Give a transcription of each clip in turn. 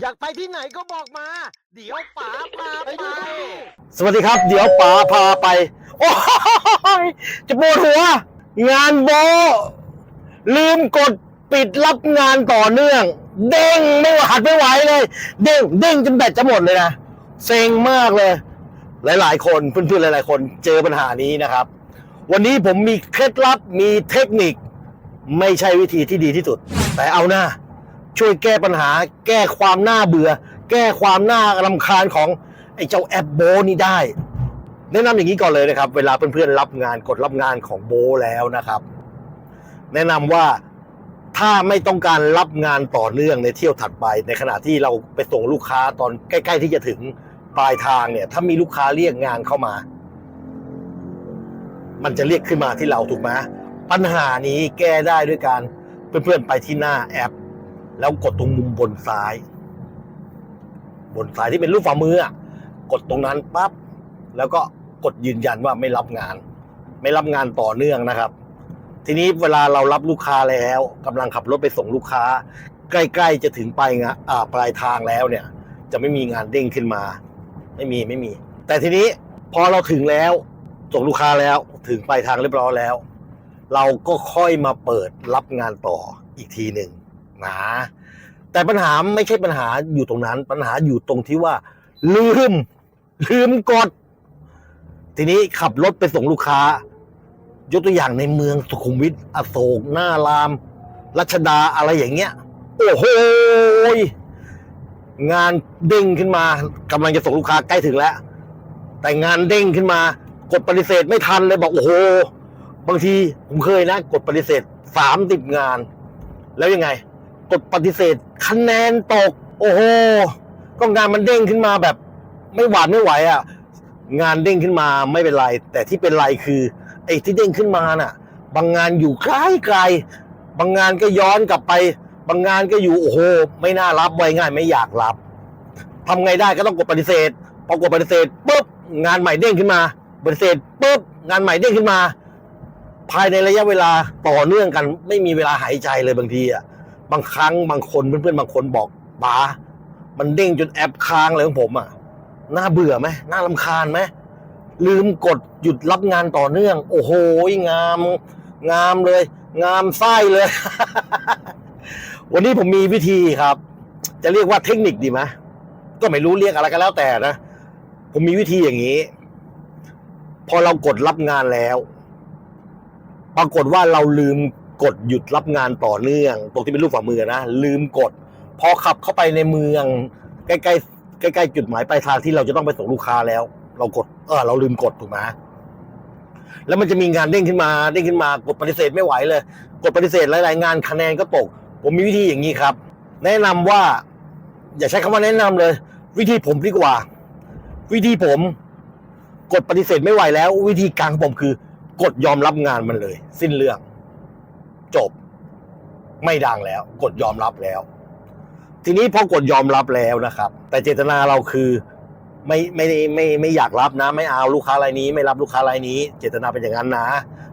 อยากไปที่ไหนก็บอกมา เดี๋ยวป๋าพาไป สวัสดีครับ เดี๋ยวป๋าพาไป โอ้ยจะปวดหัว งานโบะลืมกดปิดรับงานต่อเนื่อง เด้งไม่ไหวหัดไม่ไหวเลย เด้งเด้งจนแบตจะหมดเลยนะเซ็งมากเลย หลาย ๆ คนเพื่อนๆหลาย ๆ คนเจอปัญหานี้นะครับ วันนี้ผมมีเคล็ดลับมีเทคนิค ไม่ใช่วิธีที่ดีที่สุด แต่เอาหน้า ช่วยแก้ปัญหา แก้ความน่าเบื่อ แก้ความน่ารำคาญของไอ้เจ้าแอปโบนี่ได้ แนะนำอย่างนี้ก่อนเลยนะครับ เวลาเพื่อนๆรับงานกดรับงานของโบแล้วนะครับ แนะนำว่าถ้าไม่ต้องการรับงานต่อเนื่องในเที่ยวถัดไป ในขณะที่เราไปส่งลูกค้าตอนใกล้ ๆ ที่จะถึงปลายทางเนี่ย ถ้ามีลูกค้าเรียกงานเข้ามา มันจะเรียกขึ้นมาที่เราถูกไหมปัญหานี้แก้ได้ด้วยการเพื่อนๆไปที่หน้าแอป แล้วกดตรงมุมบนซ้าย บนซ้ายที่เป็นรูปฝ่ามืออะกดตรงนั้นปั๊บแล้วก็กดยืนยันว่าไม่รับงาน ไม่รับงานต่อเนื่องนะครับ ทีนี้เวลาเรารับลูกค้าแล้วกำลังขับรถไปส่งลูกค้า ใกล้ๆจะถึงปลายงอ่าปลายทางแล้วเนี่ย จะไม่มีงานเด้งขึ้นมา ไม่มีไม่มี แต่ทีนี้พอเราถึงแล้วส่งลูกค้าแล้วถึงปลายทางเรียบร้อยแล้ว เราก็ค่อยมาเปิดรับงานต่ออีกทีหนึ่ง นะแต่ปัญหาไม่ใช่ปัญหาอยู่ตรงนั้น ปัญหาอยู่ตรงที่ว่า ลืม ลืมกด ทีนี้ขับรถไปส่งลูกค้า ยกตัวอย่างในเมืองสุขุมวิทอโศกหน้าราม รัชดาอะไรอย่างเงี้ย โอ้โหยงานเด้งขึ้นมากำลังจะส่งลูกค้าใกล้ถึงแล้ว แต่งานเด้งขึ้นมา กดปฏิเสธไม่ทันเลยบอกโอ้โหบางทีผมเคยนะ กดปฏิเสธสามสิบงาน แล้วยังไง กดปฏิเสธคะแนนตก โอ้โหก็งานมันเด้งขึ้นมาแบบ ไม่หวาดไม่ไหวอะ งานเด้งขึ้นมาไม่เป็นไร แต่ที่เป็นไรคือไอ้ที่เด้งขึ้นมาน่ะ บางงานอยู่ไกลไกลบางงานก็ย้อนกลับไป บางงานก็อยู่โอ้โห ไม่น่ารับไว้ง่ายไม่อยากรับทำไงได้ก็ต้องกดปฏิเสธพอกดปฏิเสธปุ๊บงานใหม่เด้งขึ้นมาปฏิเสธปุ๊บงานใหม่เด้งขึ้นมา ภายในระยะเวลาต่อเนื่องกัน ไม่มีเวลาหายใจเลยบางทีอะ บางครั้งบางคนเพื่อนๆบางคนบอกป๋ามันเด้งจนแอปค้างเลยของผมอะน่าเบื่อไหมน่าลำคาญไหมลืมกดหยุดรับงานต่อเนื่อง โอ้โหงาม งามเลย งามไส้เลย วันนี้ผมมีวิธีครับ จะเรียกว่าเทคนิคดีไหมก็ไม่รู้เรียกอะไรก็แล้วแต่นะ ผมมีวิธีอย่างนี้ พอเรากดรับงานแล้ว ปรากฏว่าเราลืม กดหยุดรับงานต่อเนื่อง ตรงที่เป็นรูปฝ่ามือนะ ลืมกด พอขับเข้าไปในเมือง ใกล้ๆใกล้ๆจุดหมายปลายทางที่เราจะต้องไปส่งลูกค้าแล้ว เรากดเออเราลืมกดถูกไหมแล้วมันจะมีงานเด้งขึ้นมาเด้งขึ้นมากดปฏิเสธไม่ไหวเลย กดปฏิเสธหลายๆงานคะแนนก็ตก ผมมีวิธีอย่างนี้ครับ แนะนำว่า อย่าใช้คำว่าแนะนำเลย วิธีผมดีกว่า วิธีผม กดปฏิเสธไม่ไหวแล้ว วิธีการของผมคือ กดยอมรับงานมันเลย สิ้นเรื่อง จบ ไม่ดังแล้ว กดยอมรับแล้ว ทีนี้พอกดยอมรับแล้วนะครับ แต่เจตนาเราคือไม่ไม่ไม่ไม่ไม่อยากรับนะ ไม่เอาลูกค้ารายนี้ ไม่รับลูกค้ารายนี้ เจตนาเป็นอย่างนั้นนะ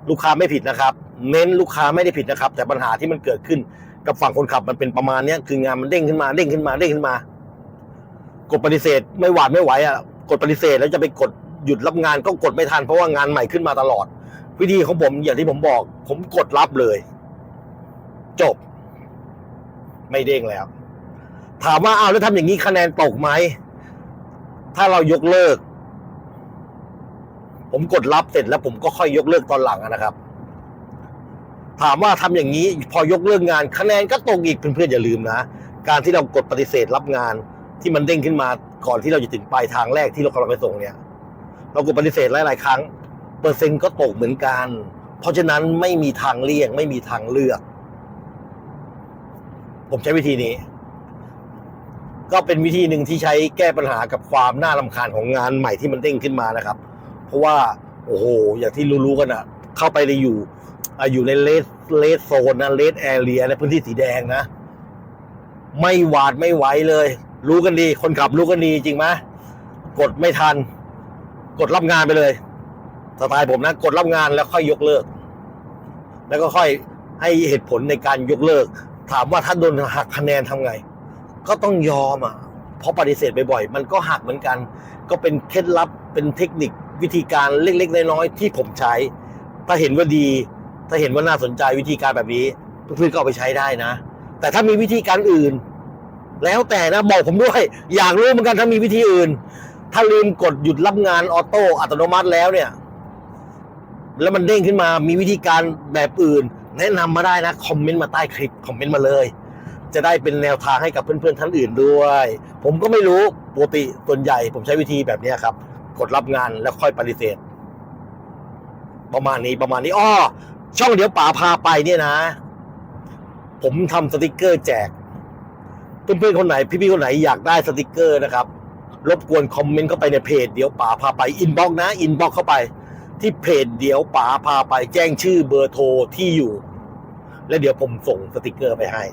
ลูกค้าไม่ผิดนะครับ เน้นลูกค้าไม่ได้ผิดนะครับ แต่ปัญหาที่มันเกิดขึ้นกับฝั่งคนขับมันเป็นประมาณนี้คืองานมันเด้งขึ้นมาเด้งขึ้นมาเด้งขึ้นมา กดปฏิเสธ ไม่หวาดไม่ไหวอะกดปฏิเสธแล้วจะไปกดหยุดรับงานก็กดไม่ทันเพราะว่างานใหม่ขึ้นมาตลอด วิธีของผมอย่างที่ผมบอก ผมกดรับเลย จบ ไม่เด้งแล้ว ถามว่าเอาแล้วทำอย่างนี้คะแนนตกไหม ถ้าเรายกเลิก ผมกดรับเสร็จแล้วผมก็ค่อยยกเลิกตอนหลังนะครับ ถามว่าทำอย่างนี้ พอยกเลิกงานคะแนนก็ตกอีกเพื่อนๆอย่าลืมนะ การที่เรากดปฏิเสธรับงานที่มันเด้งขึ้นมาก่อนที่เราจะถึงปลายทางแรกที่เรากำลังไปส่งเนี่ย เรากดปฏิเสธหลายๆครั้ง เปอร์เซ็นต์ก็ตกเหมือนกัน เพราะฉะนั้นไม่มีทางเลี่ยง ไม่มีทางเลือก ผมใช้วิธีนี้ ก็เป็นวิธีหนึ่งที่ใช้แก้ปัญหากับความน่ารำคาญของงานใหม่ที่มันเด้งขึ้นมานะครับ เพราะว่าโอ้โห อย่างที่รู้ๆกันอะเข้าไปในอยู่อะอยู่ในเลสเลสโซนนะเลสแอเรียในพื้นที่สีแดงนะ ไม่หวาดไม่ไหวเลย รู้กันดี คนขับรู้กันดีจริงไหมกดไม่ทัน กดรับงานไปเลยสไตล์ผมนะ กดรับงานแล้วค่อยยกเลิก แล้วก็ค่อยให้เหตุผลในการยกเลิก ถามว่าถ้าโดนหักคะแนนทำไง ก็ต้องยอมอะเพราะปฏิเสธบ่อยๆมันก็หักเหมือนกัน ก็เป็นเคล็ดลับเป็นเทคนิควิธีการเล็กๆน้อยๆที่ผมใช้ ถ้าเห็นว่าดี ถ้าเห็นว่าน่าสนใจวิธีการแบบนี้เพื่อนๆก็เอาไปใช้ได้นะ แต่ถ้ามีวิธีการอื่น แล้วแต่นะบอกผมด้วย อยากรู้เหมือนกันถ้ามีวิธีอื่น ถ้าลืมกดหยุดรับงานออโต้อัตโนมัติแล้วเนี่ย แล้วมันเด้งขึ้นมามีวิธีการแบบอื่น แนะนำมาได้นะ คอมเมนต์มาใต้คลิป คอมเมนต์มาเลย จะได้เป็นแนวทางให้กับเพื่อนๆท่านอื่นด้วย ผมก็ไม่รู้ปกติส่วนใหญ่ ผมใช้วิธีแบบนี้ครับ กดรับงานแล้วค่อยปฏิเสธ ประมาณนี้ประมาณนี้อ้อช่องเดี๋ยวป๋าพาไปเนี่ยนะ ผมทำสติกเกอร์แจก เพื่อนๆคนไหน พี่ๆคนไหนอยากได้สติกเกอร์นะครับรบกวนคอมเมนต์เข้าไปในเพจเดี๋ยวป๋าพาไปอินบ็อกนะอินบ็อกเข้าไป ที่เพจเดี๋ยวป๋าพาไปแจ้งชื่อเบอร์โทรที่อยู่ แล้วเดี๋ยวผมส่งสติกเกอร์ไปให้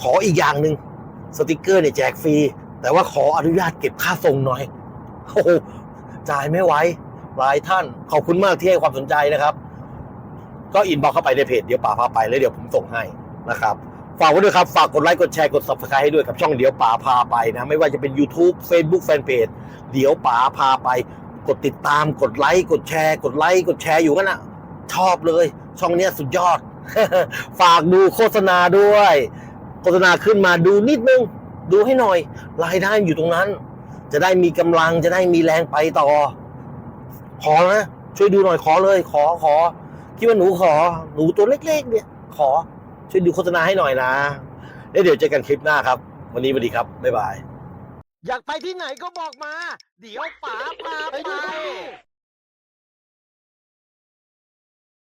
ขออีกอย่างหนึ่งสติกเกอร์เนี่ยแจกฟรี แต่ว่าขออนุญาตเก็บค่าส่งหน่อยโอ้โหจ่ายไม่ไหวหลายท่าน ขอบคุณมากที่ให้ความสนใจนะครับ ก็อินบอกเข้าไปในเพจเดี๋ยวป๋าพาไปแล้วเดี๋ยวผมส่งให้นะครับฝากไว้ด้วยครับ ฝากกดไลค์ กดแชร์ กด subscribe ให้ด้วยกับช่องเดี๋ยวป๋าพาไปนะ ไม่ว่าจะเป็น YouTube Facebook Fanpage เดี๋ยวป๋าพาไป กดติดตามกดไลค์กดแชร์ กดไลค์กดแชร์อยู่กันนะชอบเลย ช่องเนี้ยสุดยอด ฝากดูโฆษณาด้วย โฆษณาขึ้นมาดูนิดนึง ดูให้หน่อย รายได้อยู่ตรงนั้น จะได้มีกำลังจะได้มีแรงไปต่อ ขอนะ ช่วยดูหน่อยขอเลย ขอขอคิดว่าหนูขอ หนูตัวเล็กๆเนี่ย ขอ ช่วยดูโฆษณาให้หน่อยนะแล้วเดี๋ยวเจอกันคลิปหน้าครับ วันนี้สวัสดีครับ บ๊ายบาย อยากไปที่ไหนก็บอกมา เดี๋ยวป๋าพาไป